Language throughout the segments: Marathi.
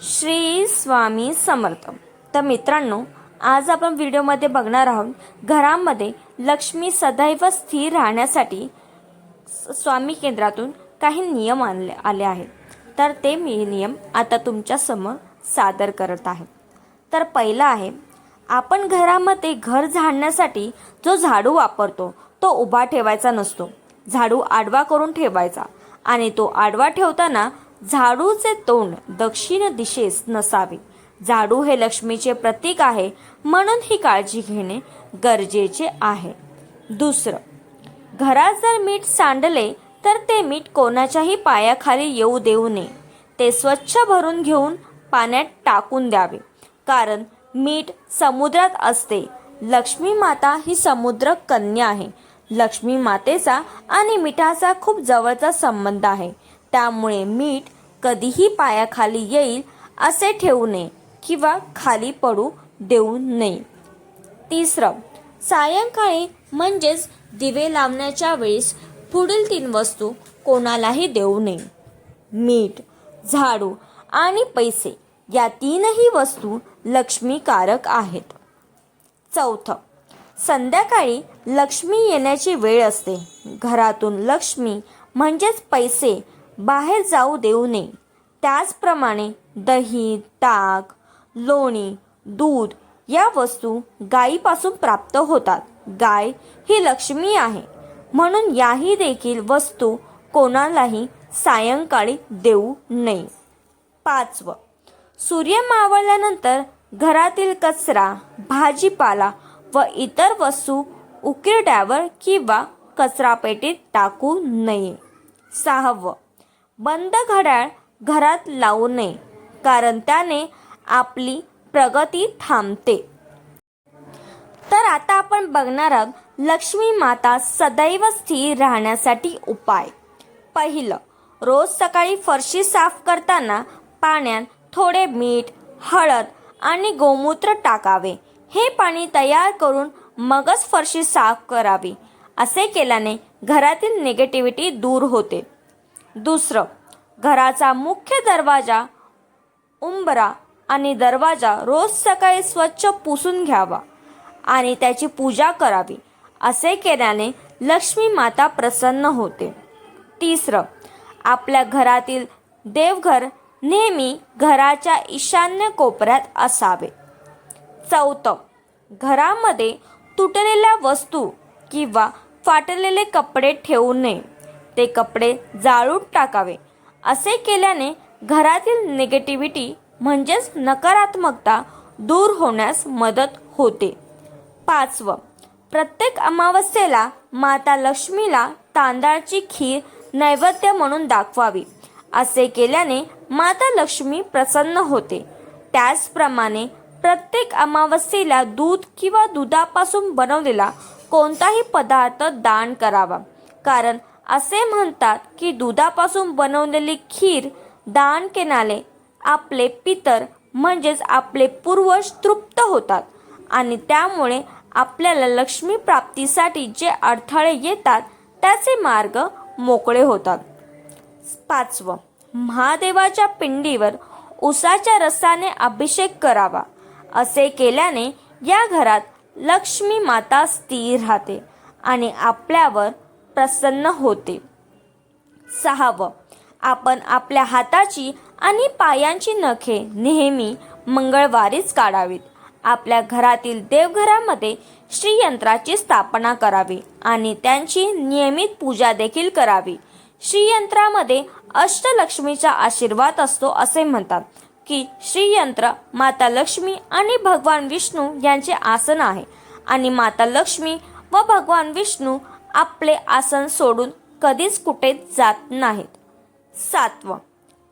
श्री स्वामी समर्थ. तर मित्रांनो आज आपण व्हिडिओमध्ये बघणार आहोत घरामध्ये लक्ष्मी सदैव स्थिर राहण्यासाठी स्वामी केंद्रातून काही नियम आणले आले आहेत. तर ते मी नियम आता तुमच्यासमोर सादर करत आहे. तर पहिला आहे आपण घरामध्ये घर झाडण्यासाठी जो झाडू वापरतो तो उभा ठेवायचा नसतो. झाडू आडवा करून ठेवायचा आणि तो आडवा ठेवताना झाडूचे तोंड दक्षिण दिशेस नसावे. झाडू हे लक्ष्मीचे प्रतीक आहे म्हणून ही काळजी घेणे गरजेचे आहे. दुसरं घरात जर मीठ सांडले तर ते मीठ कोणाच्याही पायाखाली येऊ देऊ नये. ते स्वच्छ भरून घेऊन पाण्यात टाकून द्यावे. कारण मीठ समुद्रात असते. लक्ष्मी माता ही समुद्र कन्या आहे. लक्ष्मी मातेचा आणि मिठाचा खूप जवळचा संबंध आहे. त्यामुळे मीठ कधीही पायाखाली येईल असे ठेवू नये किंवा खाली पडू देऊ नये. तिसरं सायंकाळी म्हणजेच दिवे लावण्याच्या वेळेस पुढील तीन वस्तू कोणालाही देऊ नये. मीठ झाडू आणि पैसे या तीनही वस्तू लक्ष्मीकारक आहेत. चौथं संध्याकाळी लक्ष्मी येण्याची वेळ असते. घरातून लक्ष्मी म्हणजेच पैसे बाहेर जाऊ देऊ नये. त्याचप्रमाणे दही ताक लोणी दूध या वस्तू गायीपासून प्राप्त होतात. गाय ही लक्ष्मी आहे. म्हणून याही देखील वस्तू कोणालाही सायंकाळी देऊ नये. पाचवं. सूर्य मावळल्यानंतर घरातील कचरा भाजीपाला व इतर वस्तू उकिरड्यावर किंवा कचरापेटीत टाकू नये. सहावं. बंद घड्याळ घरात लावू नये कारण त्याने आपली प्रगती थांबते. तर आता आपण बघणार आहोत लक्ष्मी माता सदैव स्थिर राहण्यासाठी उपाय. पहिलं रोज सकाळी फरशी साफ करताना पाण्यात थोडे मीठ हळद आणि गोमूत्र टाकावे. हे पाणी तयार करून मगच फरशी साफ करावी. असे केल्याने घरातील निगेटिव्हिटी दूर होते. दुसरं घराचा मुख्य दरवाजा उंबरा आणि दरवाजा रोज सकाळी स्वच्छ पुसून घ्यावा आणि त्याची पूजा करावी असे केल्याने लक्ष्मी माता प्रसन्न होते. तिसरं आपल्या घरातील देवघर नेहमी घराच्या ईशान्य कोपऱ्यात असावे. चौथं घरामध्ये तुटलेल्या वस्तू किंवा फाटलेले कपडे ठेवू नये. ते कपडे जाळून टाकावे असे केल्याने घरातील निगेटिव्हिटी म्हणजेच नकारात्मकता दूर होण्यास मदत होते. पाचवं प्रत्येक अमावस्येला माता लक्ष्मीला तांदळाची खीर नैवेद्य म्हणून दाखवावी. असे केल्याने माता लक्ष्मी प्रसन्न होते. त्याचप्रमाणे प्रत्येक अमावस्येला दूध किंवा दुधापासून बनवलेला कोणताही पदार्थ दान करावा. कारण असे म्हणतात की दुधापासून बनवलेली खीर दान केनाले आपले पितर म्हणजेच आपले पूर्वज तृप्त होतात आणि त्यामुळे आपल्याला लक्ष्मी प्राप्तीसाठी जे अडथळे येतात त्याचे मार्ग मोकळे होतात. पाचवं महादेवाच्या पिंडीवर उसाच्या रसाने अभिषेक करावा. असे केल्याने या घरात लक्ष्मी माता स्थिर राहते आणि आपल्यावर प्रसन्न होते. सहावं आपण आपल्या हाताची आणि पायांची नखे नेहमी मंगळवारीच काढावीत. आपल्या घरातील देवघरामध्ये श्रीयंत्राची स्थापना करावी आणि त्यांची नियमित पूजा देखील करावी. श्रीयंत्रामध्ये अष्टलक्ष्मीचा आशीर्वाद असतो असे म्हणतात की श्रीयंत्र माता लक्ष्मी आणि भगवान विष्णू यांचे आसन आहे. आणि माता लक्ष्मी व भगवान विष्णू आपले आसन सोडून कधीच कुठे जात नाहीत. सातवं.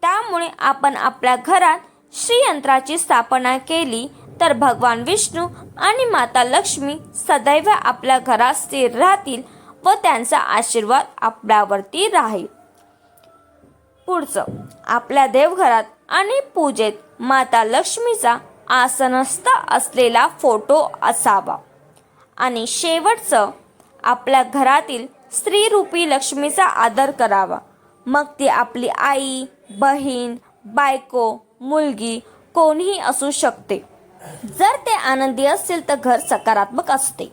त्यामुळे आपण आपल्या घरात श्रीयंत्राची स्थापना केली तर भगवान विष्णू आणि माता लक्ष्मी सदैव आपल्या घरात स्थिर राहतील व त्यांचा आशीर्वाद आपल्यावरती राहील. पुढचं. आपल्या देवघरात आणि पूजेत माता लक्ष्मीचा आसनस्थ असलेला फोटो असावा. आणि शेवटचं. आपल्या घरातील स्त्रीरूपी लक्ष्मीचा आदर करावा. मग ती आपली आई बहीण बायको मुलगी कोणीही असू शकते. जर ते आनंदी असतील तर घर सकारात्मक असते.